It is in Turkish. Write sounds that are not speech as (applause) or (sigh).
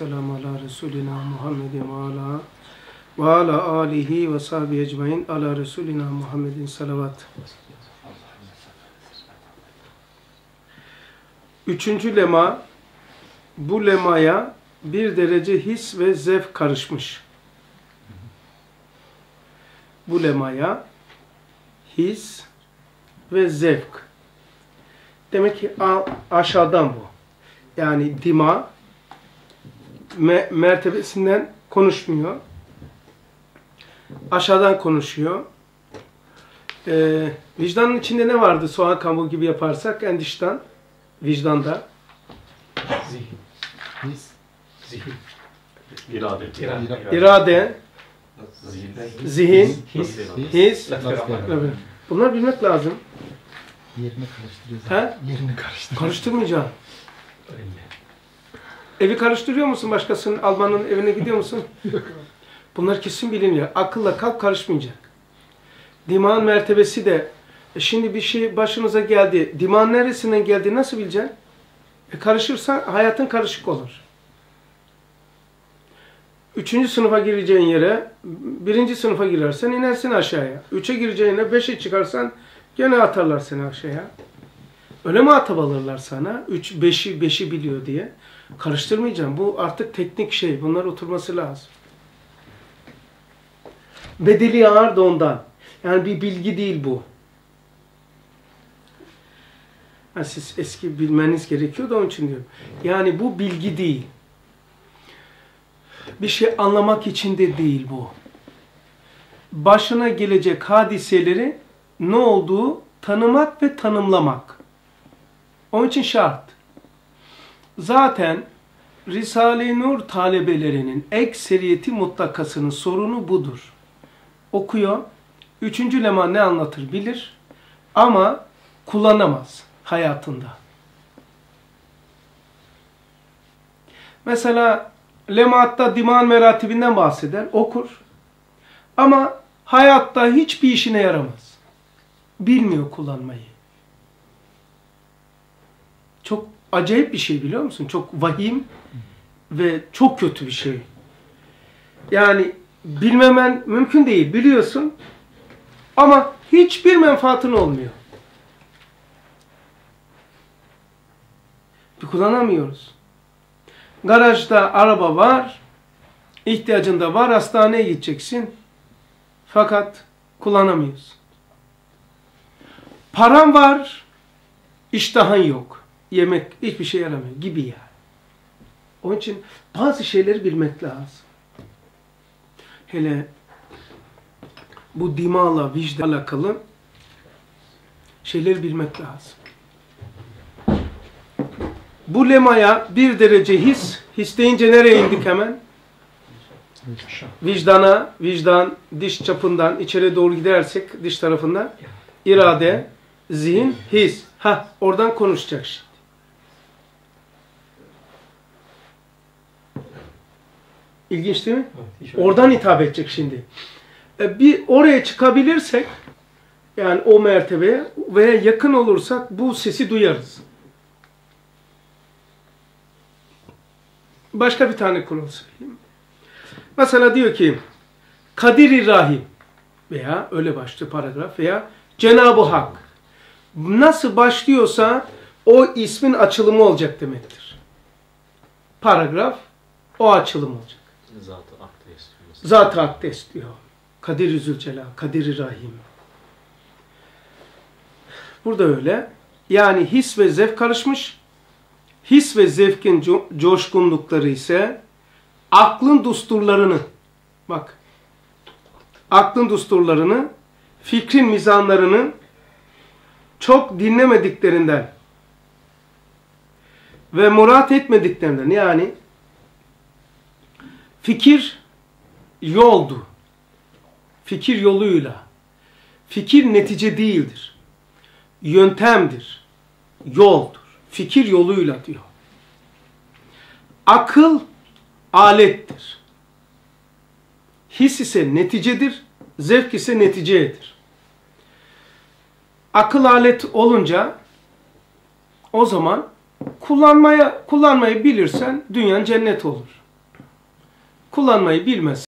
Selamu ala Resulina Muhammedin ve ala ve ala alihi ve sahbihi ecmain ala Resulina Muhammedin salavat. Üçüncü lema, bu lemaya bir derece his ve zevk karışmış. Bu lemaya his ve zevk. Demek ki aşağıdan bu. Yani dima me mertebesinden konuşmuyor. Aşağıdan konuşuyor. Ee, vicdanın içinde ne vardı soğan kabuğu gibi yaparsak? Endiştan. Vicdanda. Zihin. His. Zihin. İrade. İrade. irade, Zihin. zihin, His. his. Laf yapan. Evet. Bunlar bilmek lazım. Yerini karıştırıyoruz. He? Yerini karıştırıyoruz. Karıştırmayacağım. Öyle. Evi karıştırıyor musun başkasının? Almanın evine gidiyor musun? (laughs) Bunlar kesin biliniyor. Akılla kalp karışmayacak. Dimağın mertebesi de e şimdi bir şey başınıza geldi. Dimağın neresinden geldi nasıl bileceksin? E karışırsa hayatın karışık olur. Üçüncü sınıfa gireceğin yere birinci sınıfa girersen inersin aşağıya. Üçe gireceğine beşe çıkarsan gene atarlar seni aşağıya. Öyle mi atap alırlar sana? Üç, beşi, beşi biliyor diye. Karıştırmayacağım. Bu artık teknik şey. Bunlar oturması lazım. Bedeli ağır da ondan. Yani bir bilgi değil bu. Ha, siz eski bilmeniz gerekiyor da onun için diyorum. Yani bu bilgi değil. Bir şey anlamak için de değil bu. Başına gelecek hadiseleri ne olduğu tanımak ve tanımlamak. Onun için şart. Zaten Risale-i Nur talebelerinin ekseriyeti mutlakasının sorunu budur. Okuyor, üçüncü lema ne anlatır bilir ama kullanamaz hayatında. Mesela Lemaat'ta diman meratibinden bahseder, okur. Ama hayatta hiçbir işine yaramaz. Bilmiyor kullanmayı. Çok acayip bir şey biliyor musun? Çok vahim ve çok kötü bir şey. Yani bilmemen mümkün değil. Biliyorsun ama hiçbir menfaatın olmuyor. Kullanamıyoruz. Garajda araba var, ihtiyacın da var, hastaneye gideceksin. Fakat kullanamıyorsun. Paran var, iştahın yok. Yemek hiçbir şey yaramıyor gibi yani. Onun için bazı şeyleri bilmek lazım. Hele bu dimala, vicdanla alakalı şeyleri bilmek lazım. Bu lemaya bir derece his, his deyince nereye indik hemen? Vicdana, vicdan, diş çapından içeri doğru gidersek diş tarafından irade, zihin, his. Ha, oradan konuşacak şimdi. İlginç değil mi? Öyle. Oradan hitap edecek şimdi. E, bir oraya çıkabilirsek yani o mertebeye veya yakın olursak bu sesi duyarız. Başka bir tane konu söyleyeyim. Mesela diyor ki Kadir-i Rahim veya öyle başlıyor paragraf veya Cenab-ı Hak nasıl başlıyorsa o ismin açılımı olacak demektir. Paragraf o açılım olacak. Zatı aklı istiyor. Zat-ı Akdes diyor. Kadir-i Zülcelal, Kadir-i Rahim. Burada öyle. Yani his ve zevk karışmış. His ve zevkin co coşkunlukları ise aklın dusturlarını, bak, aklın dusturlarını, fikrin mizanlarını çok dinlemediklerinden ve murat etmediklerinden yani fikir yoldu. Fikir yoluyla. Fikir netice değildir. Yöntemdir. Yoldur. Fikir yoluyla diyor. Akıl alettir. His ise neticedir. Zevk ise neticedir. Akıl alet olunca o zaman kullanmaya kullanmayı bilirsen dünyanın cennet olur. Kullanmayı bilmez.